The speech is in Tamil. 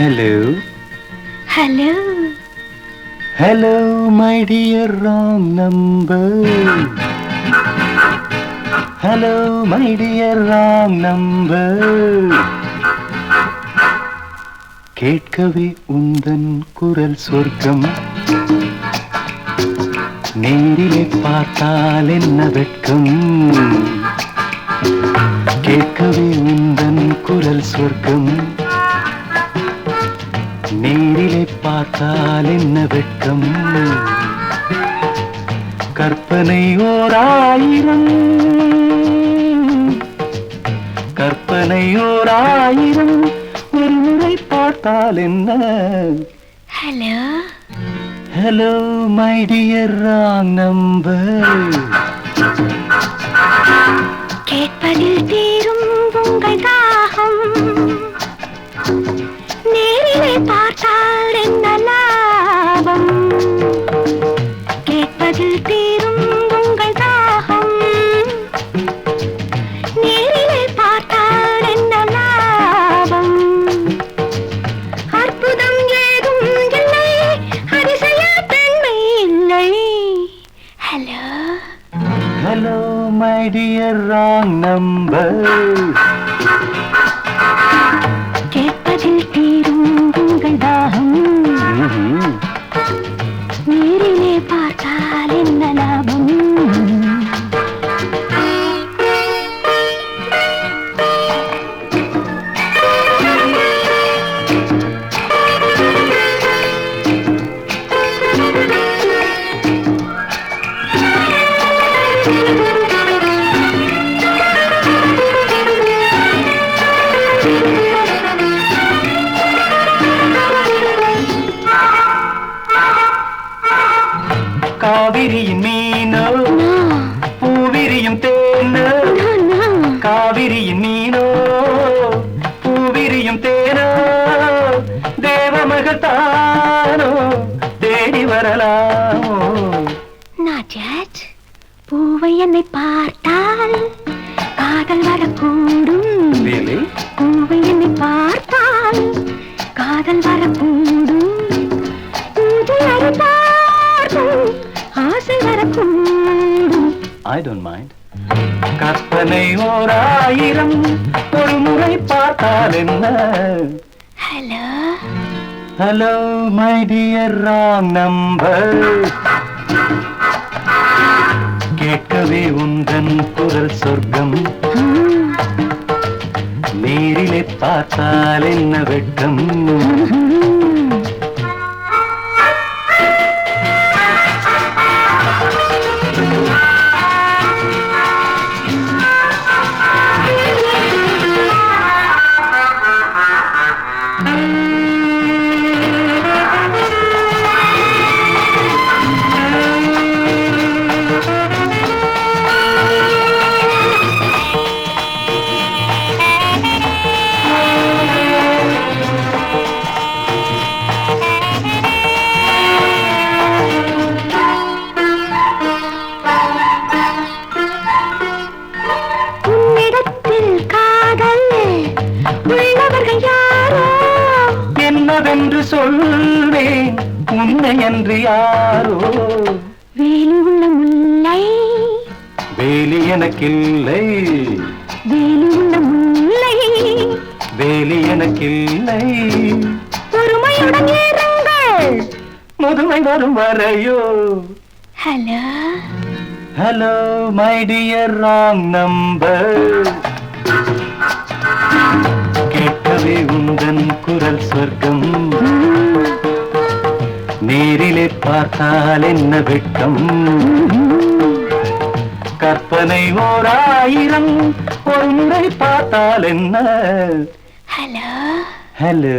Hello. Hello Hello, my dear wrong number. Hello, my dear wrong number. கேட்கவே உந்தன் குரல் சொர்க்கம் நேரிலே பார்த்தால் என்ன வெட்கம் கேட்கவே உந்தன் குரல் சொர்க்கம் நேரிலே பார்த்தால் என்ன வெட்கம்? கற்பனை ஓர் ஆயிரம் கற்பனை ஓர் ஆயிரம் ஒரு முறை பார்த்தால் என்ன? Hello hello my dear wrong number கேட்பதில் தீரும் உங்கள் கேட்பதில் தீரும் உங்கள் தாகம். நேரிலே பார்த்தால் என்ன லாபம்? அற்புதம் ஏதும் இல்லை அதிசய தன்மை இல்லை. Hello hello my dear wrong number காவிரியின் மீனோ பூவிரியும் தேனோ காவிரியின் மீனோ பூவிரியும் தேனோ தேவமகள் தானோ தேடி வரலாமோ. பூவை என்னை பார்த்தால் காதல் வரக்கூடும். வரக்கூடும். பூஜையை பார்த்தும் ஆசை வரக்கூடும். I don't mind. கற்பனை ஓர் ஆயிரம் ஒரு முறை பார்த்தால் என்ன? Hello hello my dear wrong number கேட்கவே உந்தன் குரல் சொர்க்கம். நேரிலே பார்த்தால் என்ன வெட்கம் என்று யாரோ. வேலி உள்ள முல்லை வேலி எனக்கில்லை. வேலி உள்ள முல்லை வேலி எனக்கில்லை. பொறுமையுடன் ஏறுங்கள். முதுமை வரும் வரையோ. Hello. Hello my dear wrong number. கேட்கவே உந்தன் குரல் சொர்க்கம். நேரிலே பார்த்தால் என்ன வெட்கம்? கற்பனை ஓர் ஆயிரம் ஒரு முறை பார்த்தால் என்ன? Hello hello